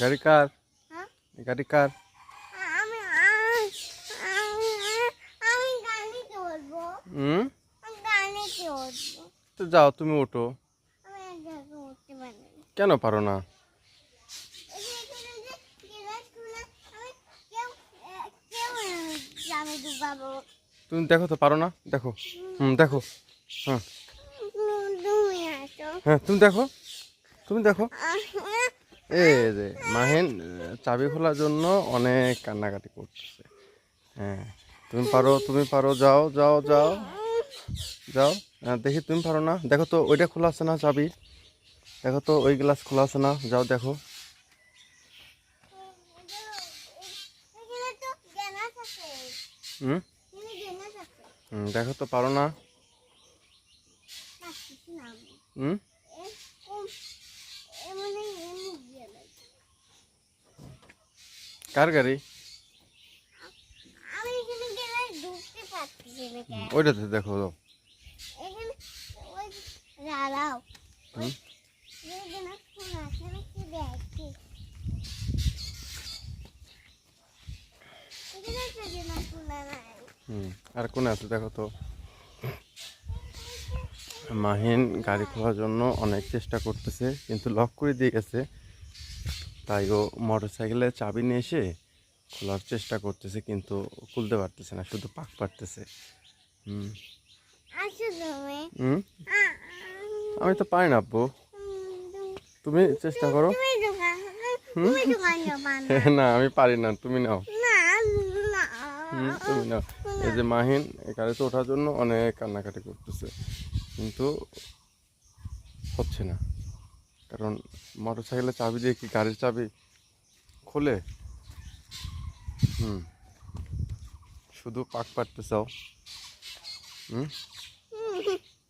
গাড়ি কার? হ্যাঁ? গাড়ি কার? গাড়ি চলবো হুম? তো যাও তুমি ওঠো। কেন পারো না? তুমি দেখো তো পারো না? দেখো। হুম দেখো। হ্যাঁ হ্যাঁ তুমি দেখো। তুমি দেখো। এই যে মাহিন চাবি খোলার জন্য অনেক কান্নাকাটি করতেছে। হ্যাঁ তুমি পারো তুমি পারো যাও যাও যাও যাও। দেখি তুমি পারো না? দেখো তো ওইটা খোলা আছে না চাবি? দেখো তো ওই গ্লাস খোলা আছে না? যাও দেখো। হুম? দেখো তো পারো না। হুম এরকম এমনি এমনি গ্লাস কার গাড়ি আমি এখানে গ্লাস ঢুকতে পারছি না কেন? ওইটাতে দেখো যাও এখানে ওই দাঁড়াও হুম? ওই গ্লাস খোলা আছে আমি কি দেখছি এখানে একটা গ্লাস খোলা নাই হুম আর কোনে আছে দেখো তো। মাহিন গাড়ি খোলার জন্য অনেক চেষ্টা করতেছে কিন্তু লক করে দিয়ে গেছে। তাই ও মোটর সাইকেলে চাবি নিয়ে এসে খোলার চেষ্টা করতেছে কিন্তু খুলতে পারতেছে না শুধু পাক পারতেছে। হুম। আমি তো পারি না আব্বু। তুমি চেষ্টা করো। না। আমি পারি না তুমি নাও। তুমি নাও। এই যে মাহিন গাড়িতে ওঠার জন্য অনেক কান্নাকাটি করতেছে কিন্তু হচ্ছে না। কারণ মোটর সাইকেলের চাবি দিয়ে কি গাড়ির চাবি খোলে? হুম। শুধু পাক পাড়তে চাও হুম?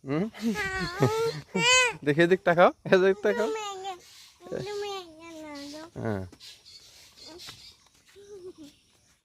হুম? দেখে দিক তাকাও এদিক তাকাও। হ্যাঁ।